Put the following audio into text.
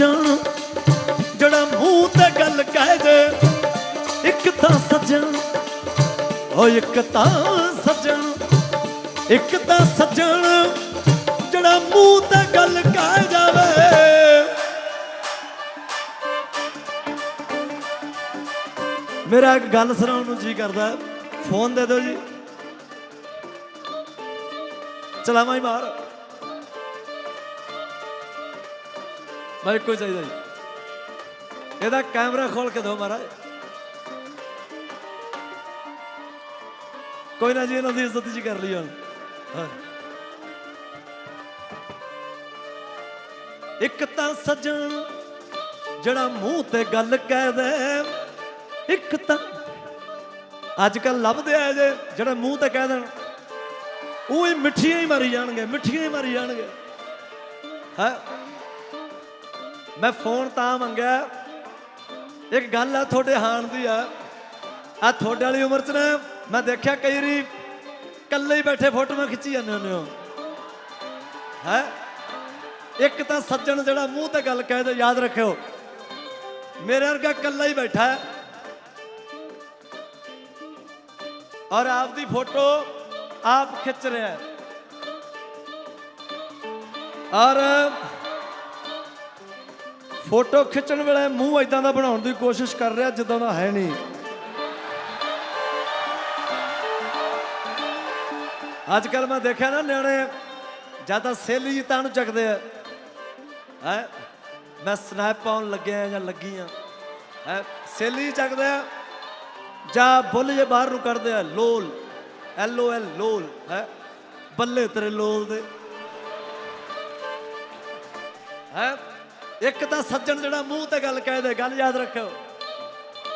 ਸੱਜਣ, ਜਿਹੜਾ ਮੂੰਹ ਤੇ ਗੱਲ ਕਹਿ ਜੇ, ਇੱਕ ਤਾਂ ਸੱਜਣ ਓ ਇੱਕ ਤਾਂ ਸੱਜਣ, ਇੱਕ ਤਾਂ ਸੱਜਣ, ਜਿਹੜਾ ਮੂੰਹ ਤੇ ਗੱਲ ਕਹਿ ਜਾਵੇ। ਮੇਰਾ ਇੱਕ ਗੱਲ ਸੁਣਾਉਣ ਨੂੰ ਜੀ ਕਰਦਾ ਫੋਨ ਦੇ ਦਿਓ ਜੀ। ਚਲਾਵਾਂ ਹੀ ਬਾਹਰ ਮੈਂ ਕੋਈ ਚਾਹੀਦਾ ਜੀ ਇਹਦਾ ਕੈਮਰਾ ਖੋਲ ਕੇ ਦਿਓ ਮਹਾਰਾਜ ਕੋਈ ਨਾ ਜੀ ਇਹਨਾਂ ਦੀ ਇੱਜ਼ਤ ਜੀ ਕਰ ਲਈ ਹੁਣ ਹਾਂ ਇੱਕ ਤਾਂ ਸੱਜਣ, ਜਿਹੜਾ ਮੂੰਹ ਤੇ ਗੱਲ ਕਹਿ ਦੇ। ਇੱਕ ਤਾਂ ਅੱਜ ਕੱਲ ਲੱਭਦੇ ਆ ਜੇ, ਜਿਹੜੇ ਮੂੰਹ ਤੇ ਕਹਿ ਦੇਣ। ਉਹ ਹੀ ਮਿੱਠੀਆਂ ਹੀ ਮਾਰੀ ਜਾਣਗੇ, ਮਿੱਠੀਆਂ ਹੀ ਮਾਰੀ ਜਾਣਗੇ। ਹੈ। ਮੈਂ ਫੋਨ ਤਾਂ ਮੰਗਿਆ। ਇੱਕ ਗੱਲ ਆ ਤੁਹਾਡੇ ਹਾਣ ਦੀ ਆ। ਆ ਤੁਹਾਡੇ ਵਾਲੀ ਉਮਰ 'ਚ ਨਾ ਮੈਂ ਦੇਖਿਆ ਕਈ ਵਾਰੀ ਇਕੱਲੇ ਹੀ ਬੈਠੇ ਫੋਟੋਆਂ ਖਿੱਚੀ ਜਾਂਦੇ ਹੁੰਦੇ ਹੋ। ਹੈ? ਇੱਕ ਤਾਂ ਸੱਜਣ ਜਿਹੜਾ ਮੂੰਹ ਤੇ ਗੱਲ ਕਹਿ ਦੇ ਯਾਦ ਰੱਖਿਓ। ਮੇਰੇ ਵਰਗਾ ਇਕੱਲਾ ਹੀ ਬੈਠਾ ਹੈ। ਔਰ ਆਪਦੀ ਫੋਟੋ ਆਪ ਖਿੱਚ ਰਿਹਾ ਹੈ। ਔਰ ਫੋਟੋ ਖਿੱਚਣ ਵੇਲੇ ਮੂੰਹ ਇਦਾਂ ਦਾ ਬਣਾਉਣ ਦੀ ਕੋਸ਼ਿਸ਼ ਕਰ ਰਿਹਾ ਜਿੱਦਾਂ ਦਾ ਹੈ ਨਹੀਂ। ਅੱਜ ਕੱਲ ਮੈਂ ਦੇਖਿਆ ਨਾ ਨਿਆਣੇ ਜ਼ਿਆਦਾ ਸੇਲੀ ਜੀ ਤਾਂ ਨੂੰ ਚੱਕਦੇ ਆ। ਹੈ? ਮੈਂ ਸਨੈਪ ਪਾਉਣ ਲੱਗਿਆ ਜਾਂ ਲੱਗੀ ਆ। ਹੈ? ਸੇਲੀ ਚੱਕਦੇ ਆ, ਜਾਂ ਬੁੱਲ ਜੇ ਬਾਹਰ ਨੂੰ ਕੱਢਦੇ ਆ, ਲੋਲ, ਐਲ ਓ ਐਲ, ਲੋਲ, ਹੈ? ਬੱਲੇ ਤੇਰੇ ਲੋਲ ਦੇ। ਹੈ? ਇੱਕ ਤਾਂ ਸੱਜਣ ਜਿਹੜਾ ਮੂੰਹ ਤੇ ਗੱਲ ਕਹਿ ਦੇ ਗੱਲ ਯਾਦ ਰੱਖਿਓ।